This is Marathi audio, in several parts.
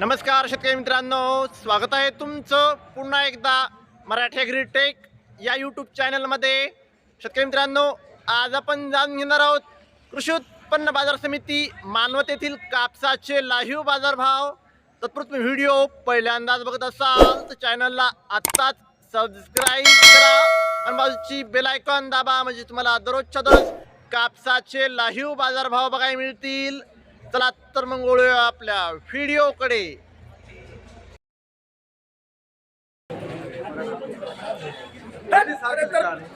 नमस्कार शेतकरी मित्रांनो स्वागत आहे तुमचं पुन्हा एकदा मराठी ग्रीटेक या यूट्यूब चॅनलमध्ये शेतकरी मित्रांनो आज आपण जाणून घेणार आहोत कृषी उत्पन्न बाजार समिती मानवत येथील कापसाचे लाईव्ह बाजारभाव. तत्पूर्वी व्हिडिओ पहिल्यांदाच बघत असाल तर चॅनलला आत्ताच सबस्क्राईब करा. आणि बाजूची बेलायकॉन दाबा म्हणजे तुम्हाला दररोजच्या दररोज कापसाचे लाईव्ह बाजारभाव बघायला मिळतील. चला तर मग वळूया आपल्या व्हिडिओकडे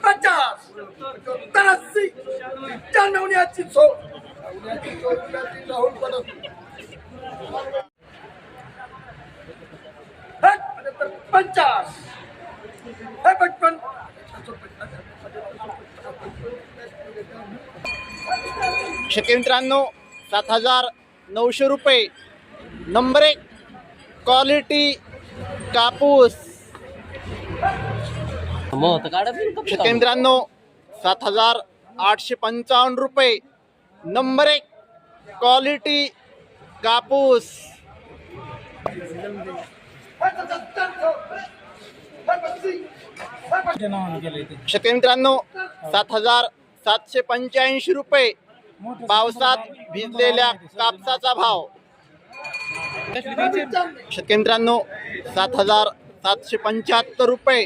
पचास तर नवण्याची सो हे पटपन शेतकरी मित्रांनो सात हजार नऊशे रुपये. नंबर एक क्वालिटी कापूस. शेतकरी मित्रांनो सात हजार आठशे पंचावन्न रुपये. नंबर एक क्वालिटी कापूस. शेतकरी मित्रांनो सात हजार सातशे पंच्याऐंशी रुपये. पावसात भिजलेल्या कापसाचा भाव. शेतकरी मित्रांनो सात हजार सातशे पंच्याहत्तर रुपये.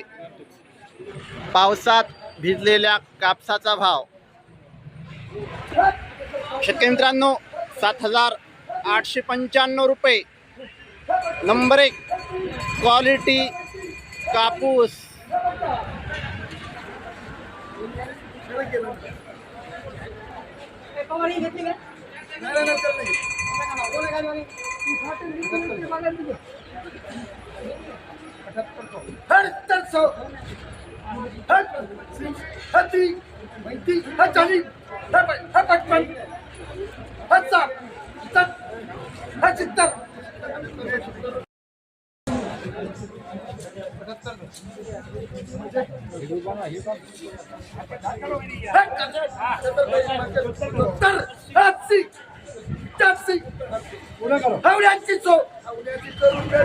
पावसात भिजलेल्या कापसाचा भाव. शेतकरी मित्रांनो सात हजार आठशे पंच्याण्णव रुपये. नंबर एक क्वालिटी कापूस. हट तर सो हट हती माहिती हट चाली हट हट पटपन हट सात सत तर हटसी चारसी हवड्यांची सो हवड्यांची करून तर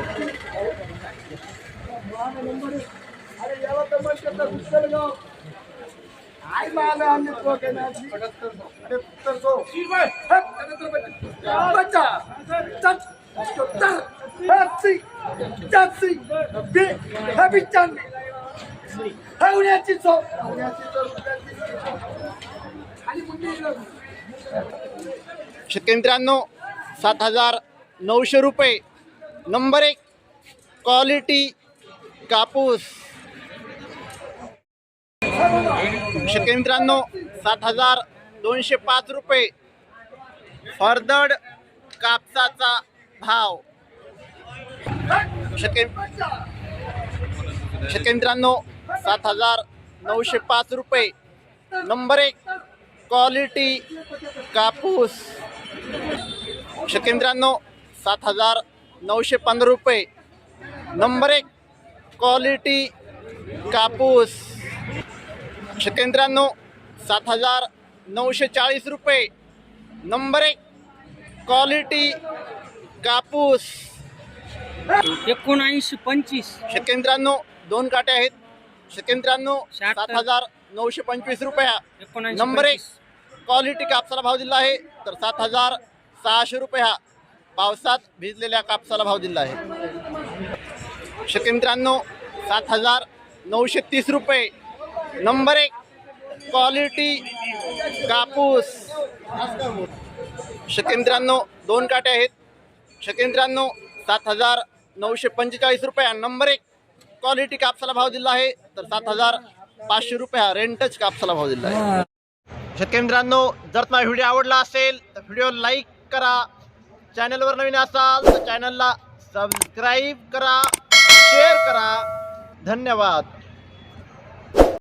मग करता दुसरं गाव हा पंच्याण्णव हवण्याची सो शेतकरी मित्रांनो सात हजार नऊशे रुपये. नंबर एक क्वालिटी कापूस. शेतकरी मित्रांनो सात हजार दोनशे पाच रुपये. फरदड कापसाचा भाव. शेतकरी शेतकरी मित्रांनो सात हजार नऊशे पाच रुपये. नंबर एक क्वालिटी कापूस. शेतकरी मित्रांनो सात हजार नऊशे पंधरा रुपये. नंबर एक क्वालिटी कापूस. शेतकरी मित्रांनो सात हजार नऊशे चाळीस रुपये. नंबर एक क्वालिटी कापूस. एकोणऐंशी पंचवीस. शेतकरी मित्रांनो दोन काटे आहेत. शहात्तर. सात हजार नऊशे पंचवीस रुपया. नंबर एक. क्वालिटी कापसाला भाव दिला आहे. तर सात हजार सहाशे रुपये हा पावसात भिजलेल्या कापसाला भाव दिला आहे. शेतकरी मित्रांनो सात हजार नऊशे तीस रुपये. नंबर एक क्वालिटी कापूस. शेतकरी मित्रांनो दोन काटे आहेत. शेतकरी मित्रांनो सात हजार नऊशे पंचेचाळीस रुपये. नंबर एक क्वालिटी कापसाला भाव दिला आहे. तर सात हजार पाचशे रुपये हा रेंटच कापसाला भाव दिला आहे. शेतकरी मित्रांनो जर तुम्हाला व्हिडिओ आवडला असेल तर व्हिडिओ लाईक करा. चॅनलवर नवीन असाल तर चॅनलला सबस्क्राईब करा शेअर करा. धन्यवाद.